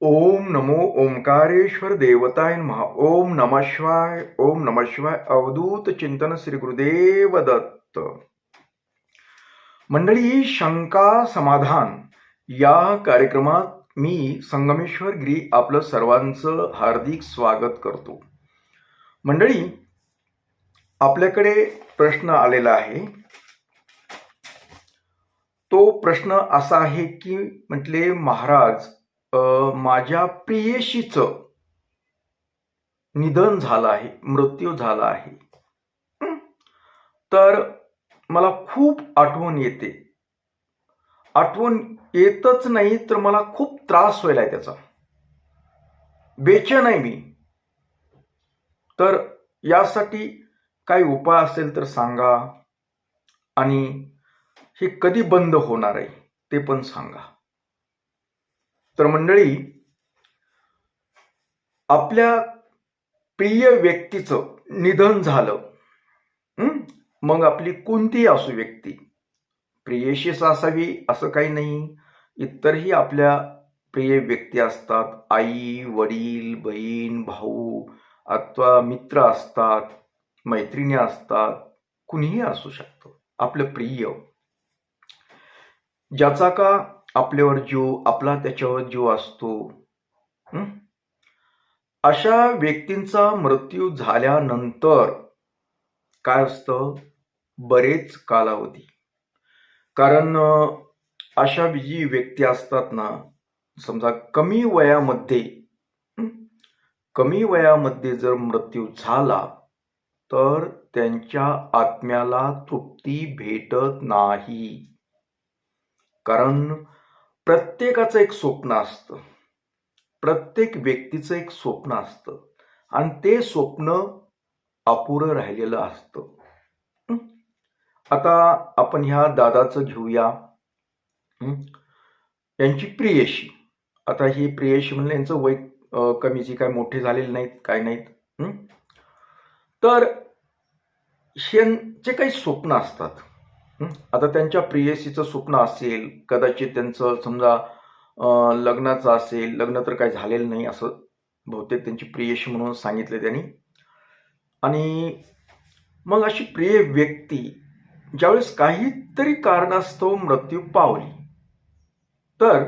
ओम नमो ओंकारेश्वर देवताय महा ओम नम शिवाय ओम नम शिवाय अवधूत चिंतन श्री गुरुदेव दत्त मंडळी शंका समाधान. या कार्यक्रमात मी संगमेश्वर गिरी आपलं सर्वांचं हार्दिक स्वागत करतो. मंडळी आपल्याकडे प्रश्न आलेला आहे. तो प्रश्न असा आहे की म्हटले महाराज माझ्या प्रियशीचं निधन झालं आहे मृत्यू झाला आहे. तर मला खूप आठवण येते. आठवण येतच नाही तर मला खूप त्रास व्हायला आहे त्याचा. बेचन आहे मी. तर यासाठी काही उपाय असेल तर सांगा आणि हे कधी बंद होणार आहे ते पण सांगा. तर मंडळी आपल्या प्रिय व्यक्तीचं निधन झालं मग आपली कोणतीही असू व्यक्ती? प्रियशीच असावी असं काही नाही. इतरही आपल्या प्रिय व्यक्ती असतात. आई वडील बहीण भाऊ अथवा मित्र असतात मैत्रिणी असतात कुणीही असू शकतं. आपलं प्रिय. ज्याचा का आपल्यावर जीव आपला त्याच्यावर जीव असतो. अशा व्यक्तींचा मृत्यू झाल्यानंतर काय असतं? बरेच कालावधी. कारण अशा जी व्यक्ती असतात ना समजा कमी वयामध्ये कमी वयामध्ये जर मृत्यू झाला तर त्यांच्या आत्म्याला तृप्ती भेटत नाही. कारण प्रत्येकाचं एक स्वप्न असतं. प्रत्येक व्यक्तीचं एक स्वप्न असतं. आणि ते स्वप्न अपुरं राहिलेलं असतं. आता आपण ह्या दादाचं घेऊया. यांची प्रियशी. आता ही प्रियशी म्हणजे यांचं वय कमीची काय मोठे झालेले नाहीत काय नाहीत. तर यांचे काही स्वप्न असतात. आता त्यांच्या प्रियसीचं स्वप्न असेल कदाचित त्यांचं समजा लग्नाचं असेल लग्न तर काही झालेलं नाही असं बहुतेक त्यांची प्रियशी म्हणून सांगितले त्यांनी. आणि मग अशी प्रिय व्यक्ती ज्यावेळेस काहीतरी कारणास्तव मृत्यू पावली तर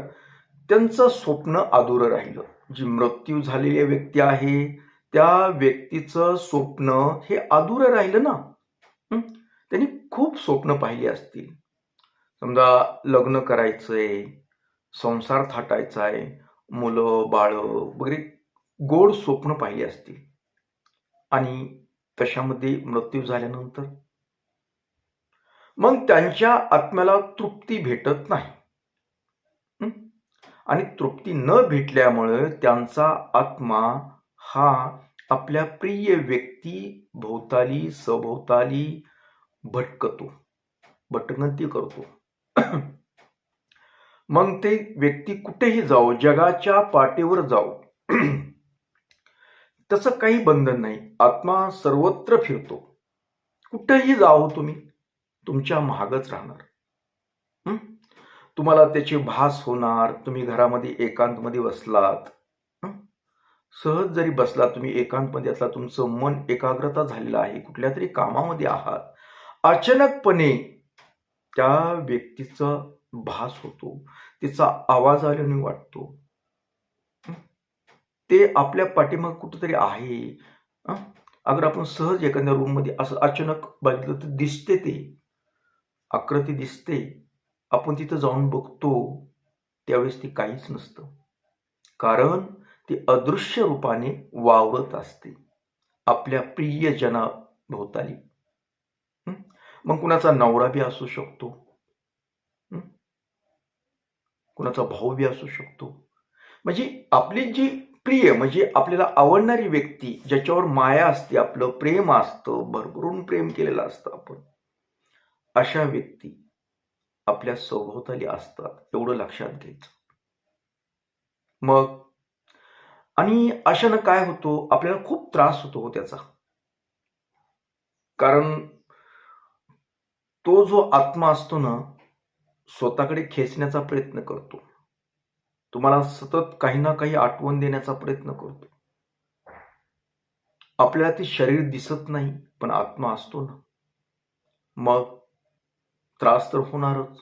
त्यांचं स्वप्न अधुरं राहिलं. जी मृत्यू झालेली व्यक्ती आहे त्या व्यक्तीचं स्वप्न हे अधुरं राहिलं ना? त्यांनी खूप स्वप्न पाहिली असतील. समजा लग्न करायचंय संसार थाटायचा आहे मुलं बाळं वगैरे गोड स्वप्न पाहिली असतील. आणि तशामध्ये मृत्यू झाल्यानंतर? मग त्यांच्या आत्म्याला तृप्ती भेटत नाही. आणि तृप्ती न भेटल्यामुळे त्यांचा आत्मा हा आपल्या प्रिय व्यक्ती भोवताली सभोवताली भटकतो. भटकंती करतो. मग ते व्यक्ती कुठेही जाओ जगाच्या पाठीवर जाओ तसं काही बंधन नाही. आत्मा सर्वत्र फिरतो. कुठेही जाओ तुम्ही तुमच्या महागच राहणार. तुम्हाला त्याची भास होणार. तुम्ही घरामध्ये एकांतमध्ये बसलात. सहज जरी बसला तुम्ही एकांतमध्ये असला तुमचं मन एकाग्रता झालेलं आहे. कुठल्या तरी कामामध्ये आहात. अचानकपणे त्या व्यक्तीचा भास होतो. तिचा आवाज आल्याने वाटतो. ते आपल्या पाठीमाग कुठंतरी आहे. अगर आपण सहज एखाद्या रूममध्ये असं अचानक बघितलं तर दिसते ते. आकृती दिसते. आपण तिथं जाऊन बघतो. त्यावेळेस ती काहीच नसतं. कारण ती अदृश्य रूपाने वावरत असते. आपल्या प्रियजना भोवताली मग कुणाचा नवरा बी असू शकतो. कुणाचा भाऊ बी असू शकतो. म्हणजे आपली जी प्रिय म्हणजे आपल्याला आवडणारी व्यक्ती ज्याच्यावर माया असते आपलं प्रेम असतं भरभरून प्रेम केलेलं असतं आपण अशा व्यक्ती आपल्या सभोवताली असतात एवढं लक्षात घ्यायचं. मग आणि अशानं काय होतो? आपल्याला खूप त्रास होतो हो त्याचा. कारण तो जो आत्मा असतो ना स्वतःकडे खेचण्याचा प्रयत्न करतो. तुम्हाला सतत काही ना काही आठवण देण्याचा प्रयत्न करतो. आपल्याला ते शरीर दिसत नाही पण आत्मा असतो ना. मग त्रास तर होणारच.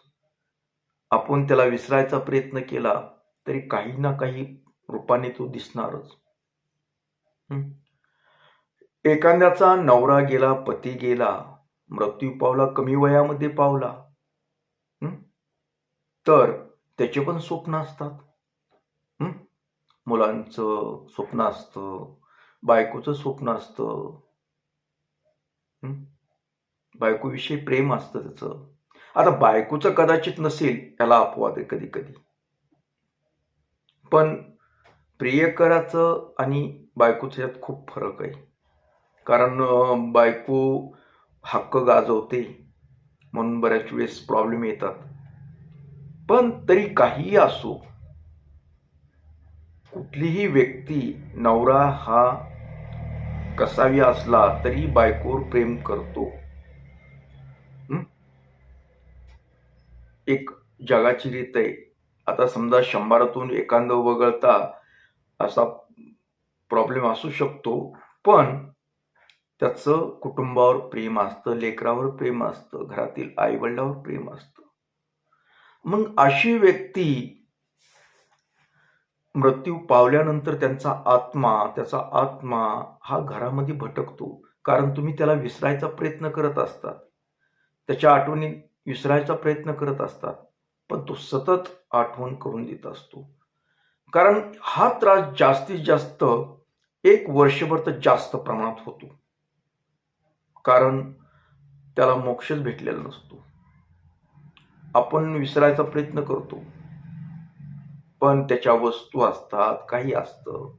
आपण त्याला विसरायचा प्रयत्न केला तरी काही ना काही रूपाने तो दिसणारच. एखाद्याचा नवरा गेला पती गेला मृत्यू पावला कमी वयामध्ये पावला. तर त्याचे पण स्वप्न असतात. मुलांचं स्वप्न असतं बायकोचं स्वप्न असतं. बायकोविषयी प्रेम असतं त्याचं. आता बायकोचं कदाचित नसेल याला अपवाद आहे कधी कधी पण प्रियकराचं आणि बायकोचं यात खूप फरक आहे. कारण बायको हक्क गाजवते म्हणून बऱ्याच वेळेस प्रॉब्लेम येतात. पण तरी काहीही असो कुठलीही व्यक्ती नवरा हा कसावी असला तरी बायकोवर प्रेम करतो. एक जगाची रीत आहे. आता समजा शंभरातून एखादं वगळता असा प्रॉब्लेम असू शकतो पण त्याचं कुटुंबावर प्रेम असतं लेकरावर प्रेम असतं घरातील आईवडिलावर प्रेम असतं. मग अशी व्यक्ती मृत्यू पावल्यानंतर त्यांचा आत्मा त्याचा आत्मा हा घरामध्ये भटकतो. कारण तुम्ही त्याला विसरायचा प्रयत्न करत असतात. त्याच्या आठवणी विसरायचा प्रयत्न करत असतात. पण तो सतत आठवण करून देत असतो. कारण हा त्रास जास्तीत जास्त एक वर्षभर तर जास्त प्रमाणात होतो. कारण त्याला मोक्षच भेटलेला नसतो. आपण विसरायचा प्रयत्न करतो. पण त्याच्या वस्तू असतात काही असतं.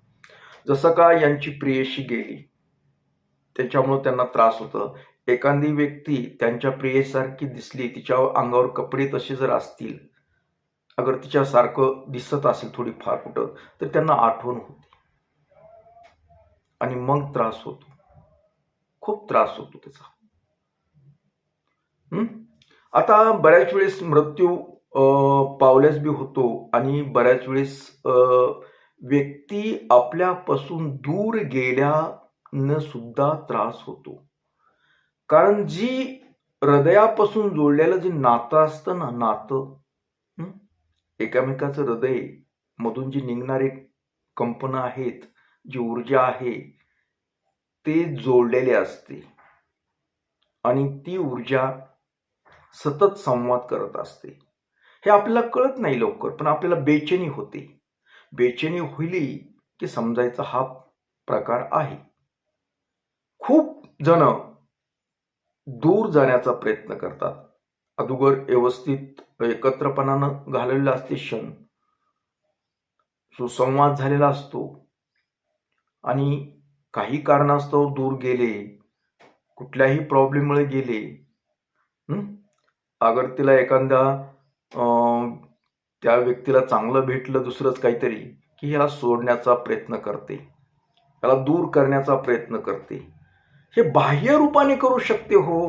जसं का यांची प्रियशी गेली. त्याच्यामुळे त्यांना त्रास होतं. एखादी व्यक्ती त्यांच्या प्रियेसारखी दिसली तिच्या अंगावर कपडे तसे जर असतील अगर तिच्यासारखं दिसत असेल थोडीफार कुठं तर त्यांना आठवण होते. आणि मग त्रास होतो. खूप त्रास होतो त्याचा. आता बऱ्याच वेळेस मृत्यू पावल्यास बी होतो आणि बऱ्याच वेळेस व्यक्ती आपल्यापासून दूर गेल्यानं सुद्धा त्रास होतो. कारण जी हृदयापासून जोडलेलं जे नातं असतं ना नातं एकमेकाचं एकामेकाचं हृदय मधून जी निघणारे कंपनं आहेत जी ऊर्जा आहे ते जोडलेले असते. आणि ती ऊर्जा सतत संवाद करत असते. हे आपल्याला कळत नाही लवकर पण आपल्याला बेचैनी होते. बेचैनी होईली की समजायचा हा प्रकार आहे. खूप जण दूर जाण्याचा प्रयत्न करतात. अगोदर व्यवस्थित एकत्रपणानं घालवलेला असते क्षण. सुसंवाद झालेला असतो. आणि काही कारणास्तव दूर गेले कुठल्याही प्रॉब्लेममुळे गेले. अगर तिला एखाद्या त्या व्यक्तीला चांगलं भेटलं दुसरंच काहीतरी की ह्याला सोडण्याचा प्रयत्न करते. त्याला दूर करण्याचा प्रयत्न करते. हे बाह्य रूपाने करू शकते हो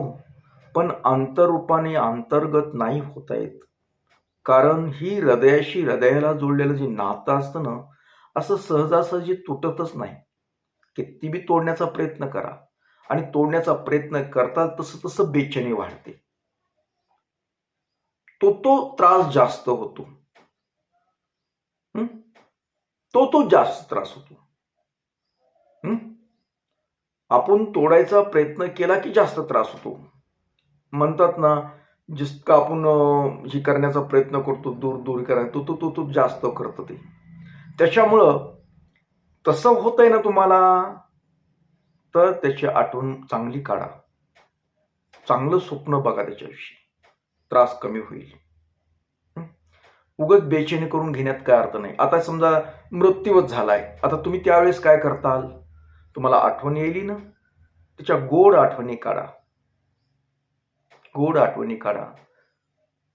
पण अंतरूपाने अंतर्गत नाही होत आहेत कारण ही हृदयाशी हृदयाला जोडलेलं जे नातं असतं ना असं सहजासहजी तुटतच नाही. ती बी तोडण्याचा प्रयत्न करा. आणि तोडण्याचा प्रयत्न करता तसं तसं बेचैनी वाढते. तो तो त्रास जास्त होतो. तो तो जास्त त्रास होतो. आपण तोडायचा प्रयत्न केला की जास्त त्रास होतो. म्हणतात ना जितका आपण हे करण्याचा प्रयत्न करतो दूर दूर करायला तो तो तो तो जास्त करतं ते. त्याच्यामुळं तसं होतंय ना तुम्हाला तर त्याची आठवण चांगली काढा. चांगलं स्वप्न बघा त्याच्याविषयी. त्रास कमी होईल. उगत बेचैनी करून घेण्यात काय अर्थ नाही. आता समजा मृत्यूवत झालाय. आता तुम्ही त्यावेळेस काय करताल? तुम्हाला आठवण येईल ना? त्याच्या गोड आठवणी काढा. गोड आठवणी काढा.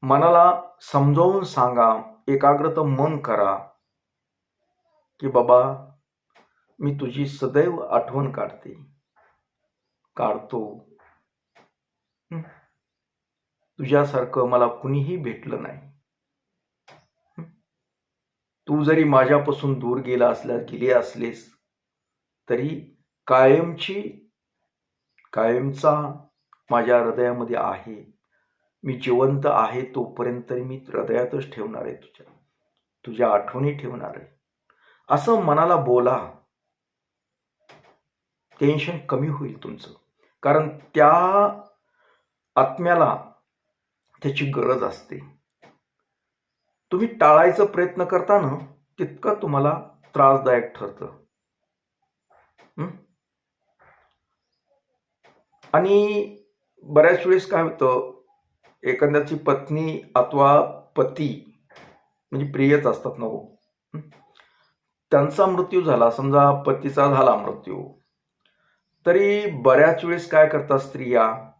मनाला समजावून सांगा. एकाग्रत मन करा. की बाबा मी तुझी सदैव आठवण काढते. काढतो. तुझ्यासारखं मला कुणीही भेटलं नाही. तू जरी माझ्यापासून दूर गेला असल्या गेले असलेस तरी कायमची कायमचा माझ्या हृदयामध्ये आहे. मी जिवंत आहे तोपर्यंत तरी मी हृदयातच ठेवणार आहे तुझ्या. तुझ्या आठवणी ठेवणार आहे. असं मनाला बोला. टेन्शन कमी होईल तुमचं. कारण त्या आत्म्याला त्याची गरज असते. तुम्ही टाळायचा प्रयत्न करताना तितकं तुम्हाला त्रासदायक ठरतं. आणि बऱ्याच वेळेस काय होतं एखाद्याची पत्नी अथवा पती म्हणजे प्रियच असतात ना हो? त्यांचा मृत्यू झाला समजा पतीचा झाला मृत्यू. तरी बऱ्याच वेळेस काय करतात स्त्रिया?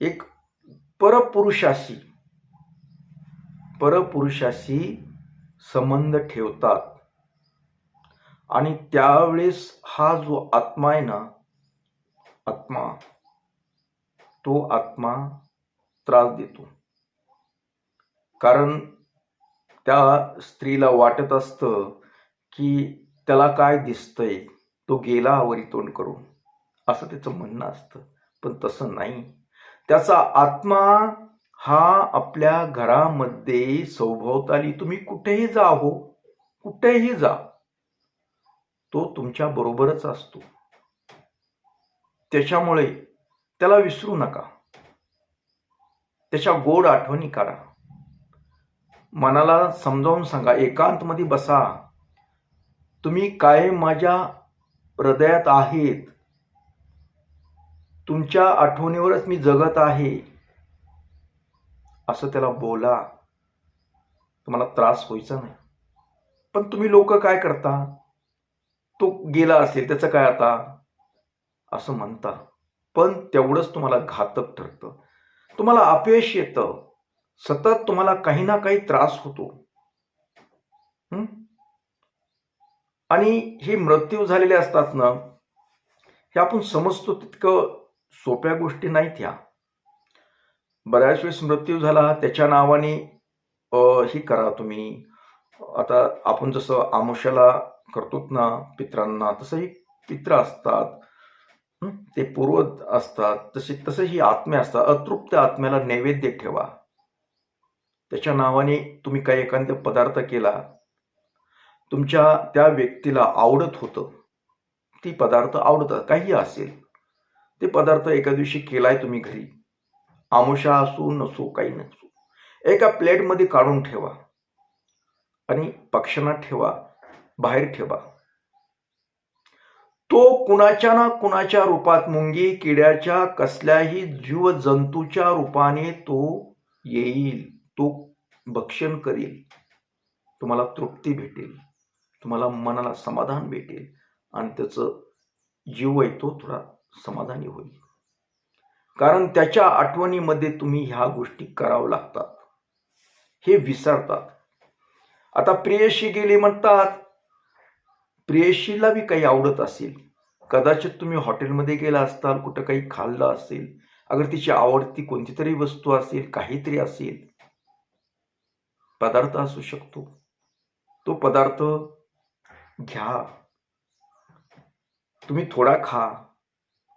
एक परपुरुषाशी परपुरुषाशी संबंध ठेवतात. आणि त्यावेळेस हा जो आत्मा आहे ना आत्मा तो आत्मा त्रास देतो. कारण त्या स्त्रीला वाटत असतं की त्याला काय दिसतंय तो गेला आवरी तोंड करून. असं त्याचं म्हणणं असतं. पण तसं नाही. त्याचा आत्मा हा आपल्या घरामध्ये सौभवताली. तुम्ही कुठेही जा हो. कुठेही जा. तो तुमच्या बरोबरच असतो. त्याच्यामुळे त्याला विसरू नका. त्याच्या गोड आठवणी करा मनाला समजावून सांगा. एकांतमध्ये बसा. तुम्ही काय माझ्या हृदयात आहेत? तुमच्या आठवणीवरच मी जगत आहे. असं त्याला बोला. तुम्हाला त्रास व्हायचा नाही. पण तुम्ही लोक काय करता? तो गेला असेल त्याचं काय आता? असं म्हणता. पण तेवढंच तुम्हाला घातक ठरतं. तुम्हाला अपयश येतं. सतत तुम्हाला काही ना काही त्रास होतो. आणि हे मृत्यू झालेले असतात ना हे आपण समजतो तितकं सोप्या गोष्टी नाहीत ह्या. बऱ्याच वेळेस मृत्यू झाला त्याच्या नावाने ही करा तुम्ही. आता आपण जसं आमुष्याला करतोत ना पित्रांना तसंही पित्र असतात. ते पूर्वज असतात. तसे तसेही आत्मे असतात. अतृप्त आत्म्याला नैवेद्य ठेवा. त्याच्या नावाने तुम्ही काही एखादा पदार्थ केला तुमच्या त्या व्यक्तीला आवडत होतं. ती पदार्थ आवडत काही असेल. ते पदार्थ एका दिवशी केलाय तुम्ही घरी. आमुषा असो नसो काही नसो. एका प्लेटमध्ये काढून ठेवा. आणि पक्षांना ठेवा बाहेर ठेवा. तो कुणाच्या ना कुणाच्या रूपात मुंगी किड्याच्या कसल्याही जीव जंतूच्या रूपाने तो येईल तो भक्षण करेल. तुम्हाला तृप्ती भेटेल. तुम्हाला मनाला समाधान भेटेल. आणि त्याचं जीव आहे तो थोडा समाधानी होईल. कारण त्याच्या आठवणीमध्ये तुम्ही ह्या गोष्टी करावं लागतात. हे विसरतात. आता प्रियशी गेले म्हणतात प्रियशीला बी काही आवडत असेल. कदाचित तुम्ही हॉटेलमध्ये गेला असताल कुठं काही खाल्लं असेल अगर तिची आवडती कोणती तरी वस्तू असेल काहीतरी असेल पदार्थ असू शकतो. तो पदार्थ घ्या. तुम्ही थोडा खा.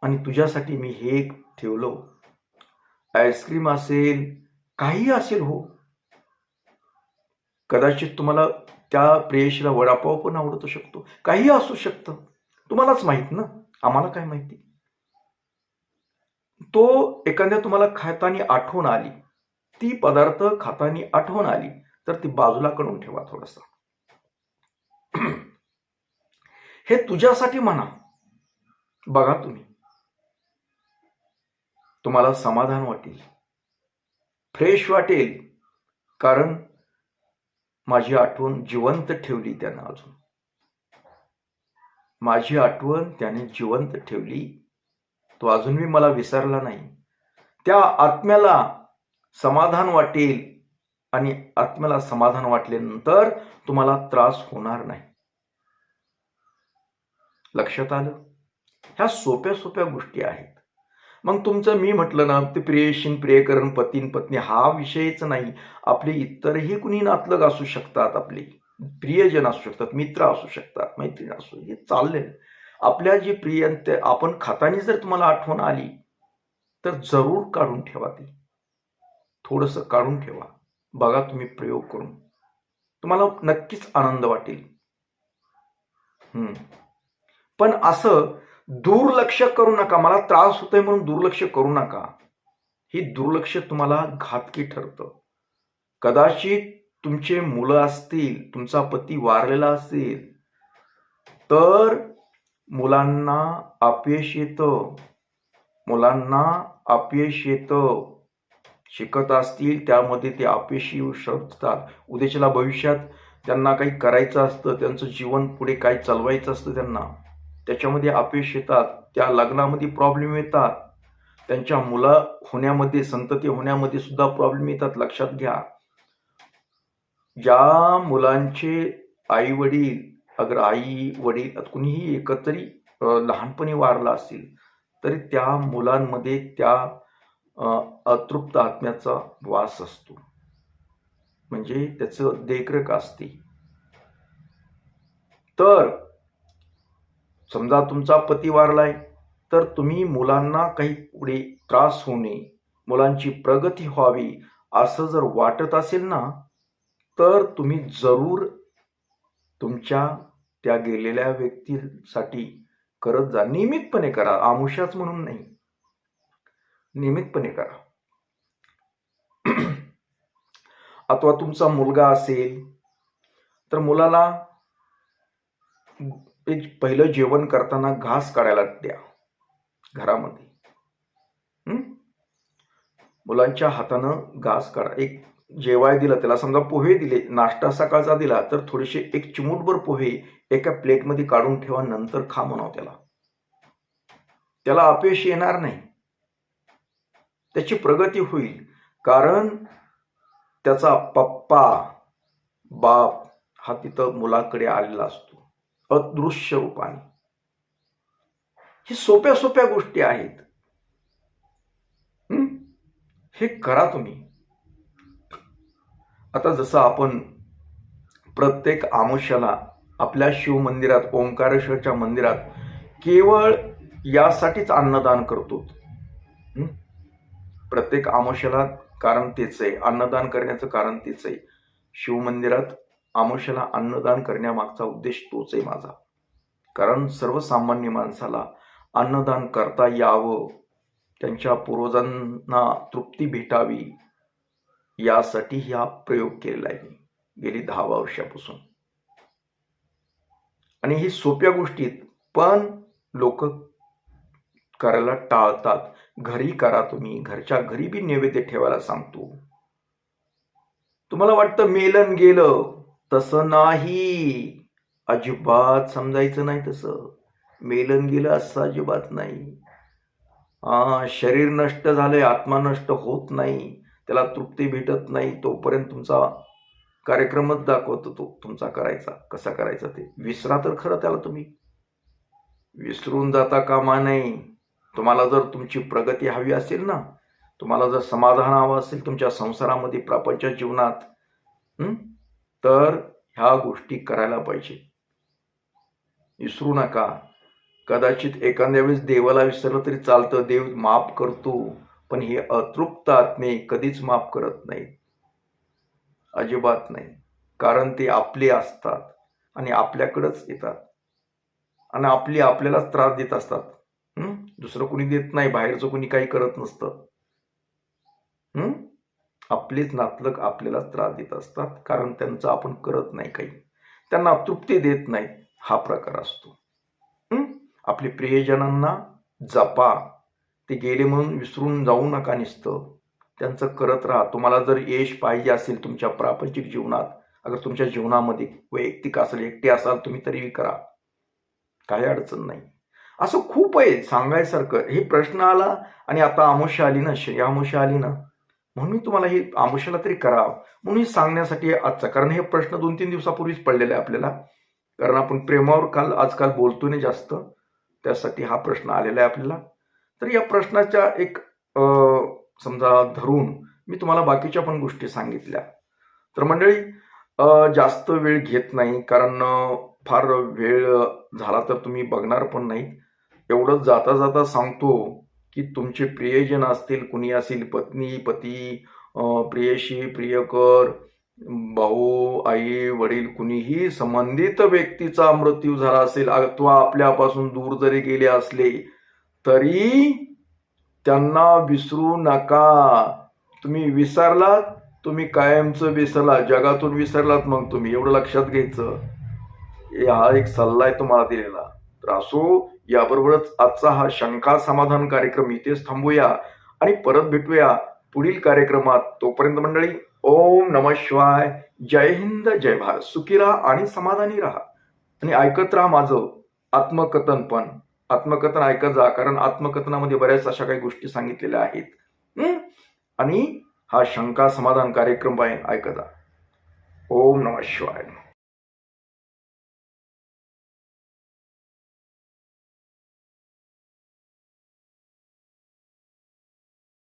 आणि तुझ्यासाठी मी हे एक ठेवलो. आईस्क्रीम असेल काही असेल हो. कदाचित तुम्हाला त्या प्रेयशीला वडापाव पण आवडत शकतो. काही असू शकतं. तुम्हालाच माहीत ना? आम्हाला काय माहिती? तो एखाद्या तुम्हाला खाताना आठवण आली. ती पदार्थ खाताना आठवण आली तर ती बाजूला करून ठेवा थोडासा. हे तुझ्यासाठी म्हणा. बघा तुम्ही. तुम्हाला समाधान वाटेल. फ्रेश वाटेल कारण माझी आठवण जिवंत ठेवली त्यानं अजून. माझी आठवण त्याने जिवंत ठेवली. तो अजूनही मला विसरला नाही. त्या आत्म्याला समाधान वाटेल आणि आत्म्याला समाधान वाटल्यानंतर तुम्हाला त्रास होणार नाही. लक्षात आलं? ह्या सोप्या सोप्या गोष्टी आहेत. मग तुमचं मी म्हटलं ना ते प्रियशीन प्रियकरण पतीन पत्नी हा विषयच नाही. आपले इतरही कुणी नातलग असू शकतात आपले प्रियजन असू शकतात मित्र असू शकतात मैत्रीण असू हे चालले आपल्या जी प्रिय ते आपण खातानी जर तुम्हाला आठवण आली तर जरूर काढून ठेवा ती. थोडंसं काढून ठेवा. बघा तुम्ही प्रयोग करून. तुम्हाला नक्कीच आनंद वाटेल. हम्म. पण असं दुर्लक्ष करू नका. मला त्रास होतोय म्हणून दुर्लक्ष करू नका. ही दुर्लक्ष तुम्हाला घातकी ठरतं. कदाचित तुमचे मुलं असतील तुमचा पती वारलेला असेल तर मुलांना अपयश येतं. मुलांना अपयश येतं. शिकत असतील त्यामध्ये ते अपयशी येऊ शकतात. उद्याच्याला भविष्यात त्यांना काही करायचं असतं त्यांचं जीवन पुढे काय चालवायचं असतं त्यांना? त्याच्यामध्ये अपयश येतात त्या लग्नामध्ये प्रॉब्लेम येतात. त्यांच्या मुलं होण्यामध्ये संतती होण्यामध्ये सुद्धा प्रॉब्लेम येतात लक्षात घ्या. ज्या मुलांचे आई वडील अगर आई वडील कुणीही एकतरी लहानपणी वारला असेल तरी त्या मुलांमध्ये त्या अतृप्त आत्म्याचा वास असतो. म्हणजे त्याचं देखरेख असते. तर समजा तुमचा पती वारलाय तर तुम्ही मुलांना काही पुढे त्रास होऊ नये. मुलांची प्रगती व्हावी असं जर वाटत असेल ना तर तुम्ही जरूर तुमच्या त्या गेलेल्या व्यक्तीसाठी करत जा. नियमितपणे करा आमुष्याच म्हणून नाही. नियमितपणे करा. अथवा तुमचा मुलगा असेल तर मुलाला पहिलं जेवण करताना घास काढायला द्या. घरामध्ये. मुलांच्या हातानं घास काढा. एक जेवाय दिलं त्याला समजा पोहे दिले नाश्ता सकाळचा दिला तर थोडेसे एक चिमूटभर पोहे एका प्लेटमध्ये काढून ठेवा नंतर खा म्हणाव त्याला. त्याला अपयश येणार नाही. त्याची प्रगती होईल. कारण त्याचा पप्पा बाप हा तिथं मुलाकडे आलेला असतो. अदृश्य रूपाने. ही सोप्या सोप्या गोष्टी आहेत. हे? करा तुम्ही. आता जसं आपण प्रत्येक आमुष्याला आपल्या शिवमंदिरात ओंकारेश्वरच्या मंदिरात केवळ यासाठीच अन्नदान करतो. प्रत्येक आमुष्याला कारण तेच आहे. अन्नदान करण्याचं कारण तेच आहे. शिवमंदिरात आमुष्याला अन्नदान करण्यामागचा उद्देश तोच आहे माझा. कारण सर्वसामान्य माणसाला अन्नदान करता यावं त्यांच्या पूर्वजांना तृप्ती भेटावी यासाठी हा प्रयोग केलेला आहे गेली दहा वर्षापासून. आणि ही सोप्या गोष्टीत पण लोक करायला टाळतात. घरी करा तुम्ही घरच्या घरी बी नैवेद्य ठेवायला सांगतो. तुम्हाला वाटतं मेलन गेलं तसं नाही. अजिबात समजायचं नाही तसं. मेलन गेलं असं अजिबात नाही. हा शरीर नष्ट झालंय आत्मा नष्ट होत नाही. त्याला तृप्ती भेटत नाही. तोपर्यंत तुमचा कार्यक्रमच दाखवतो तो तुमचा करायचा. कसा करायचा ते? विसरा तर खरं त्याला तुम्ही. विसरून जाता कामा नाही तुम्हाला जर तुमची प्रगती हवी असेल ना तुम्हाला जर समाधान हवं असेल तुमच्या संसारामध्ये प्रपंच जीवनात तर ह्या गोष्टी करायला पाहिजे. विसरू नका. कदाचित एखाद्या वेळेस देवाला विसरलं तरी चालतं. देव माफ करतो पण हे अतृप्त आत्मे कधीच माफ करत नाहीत. अजिबात नाही. कारण ते आपले असतात आणि आपल्याकडंच येतात. आणि आपली आपल्यालाच त्रास देत असतात. दुसरं कोणी देत नाही. बाहेरचं कोणी काही करत नसतं. आपलेच नातलग आपल्यालाच त्रास देत असतात कारण त्यांचं आपण करत नाही काही. त्यांना तृप्ती देत नाही हा प्रकार असतो. आपले प्रियजनांना जपा. ते गेले म्हणून विसरून जाऊ नका निसतं. त्यांचं करत राहा. तुम्हाला जर यश पाहिजे असेल तुमच्या प्रापंचिक जीवनात अगर तुमच्या जीवनामध्ये वैयक्तिक असेल एकटे असाल तुम्ही तरीही करा. काही अडचण नाही. असं खूप आहे सांगायसारखं. हे प्रश्न आला आणि आता आमुष्या आली ना श्री आमुष्या आली ना. म्हणून मी तुम्हाला हे आमुष्याला तरी करावं. म्हणून सांगण्यासाठी आजचा कारण हे प्रश्न दोन तीन दिवसापूर्वीच पडलेला आहे आपल्याला. कारण आपण प्रेमावर काल आजकाल बोलतो नाही जास्त. त्यासाठी हा प्रश्न आलेला आहे आपल्याला. तर या प्रश्नाच्या एक समजा धरून मी तुम्हाला बाकीच्या पण गोष्टी सांगितल्या. तर मंडळी जास्त वेळ घेत नाही कारण फार वेळ झाला तर तुम्ही बघणार पण नाही एवढंच जाता जाता सांगतो की तुमचे प्रियजन असतील कुणी असतील पत्नी पती प्रियशी प्रियकर भाऊ आई वडील कुणीही संबंधित व्यक्तीचा मृत्यू झाला असेल अथवा आपल्यापासून दूर जरी गेले असले तरी त्यांना विसरू नका. तुम्ही विसरलात तुम्ही कायमचं विसरला जगातून विसरलात मग तुम्ही. एवढं लक्षात घ्यायचं. हा एक सल्ला आहे तुम्हाला दिलेला. तर असो याबरोबरच आजचा हा शंका समाधान कार्यक्रम इथेच थांबूया आणि परत भेटूया पुढील कार्यक्रमात. तोपर्यंत मंडळी ओम नम शिवाय. जय हिंद जय भारत. सुखी राहा आणि समाधानी राहा. आणि ऐकत राहा माझं आत्मकथन पण. आत्मकथन ऐकत जा कारण आत्मकथनामध्ये बऱ्याच अशा काही गोष्टी सांगितलेल्या आहेत. आणि हा शंका समाधान कार्यक्रम आहे ऐकत जा. ओम नम शिवाय.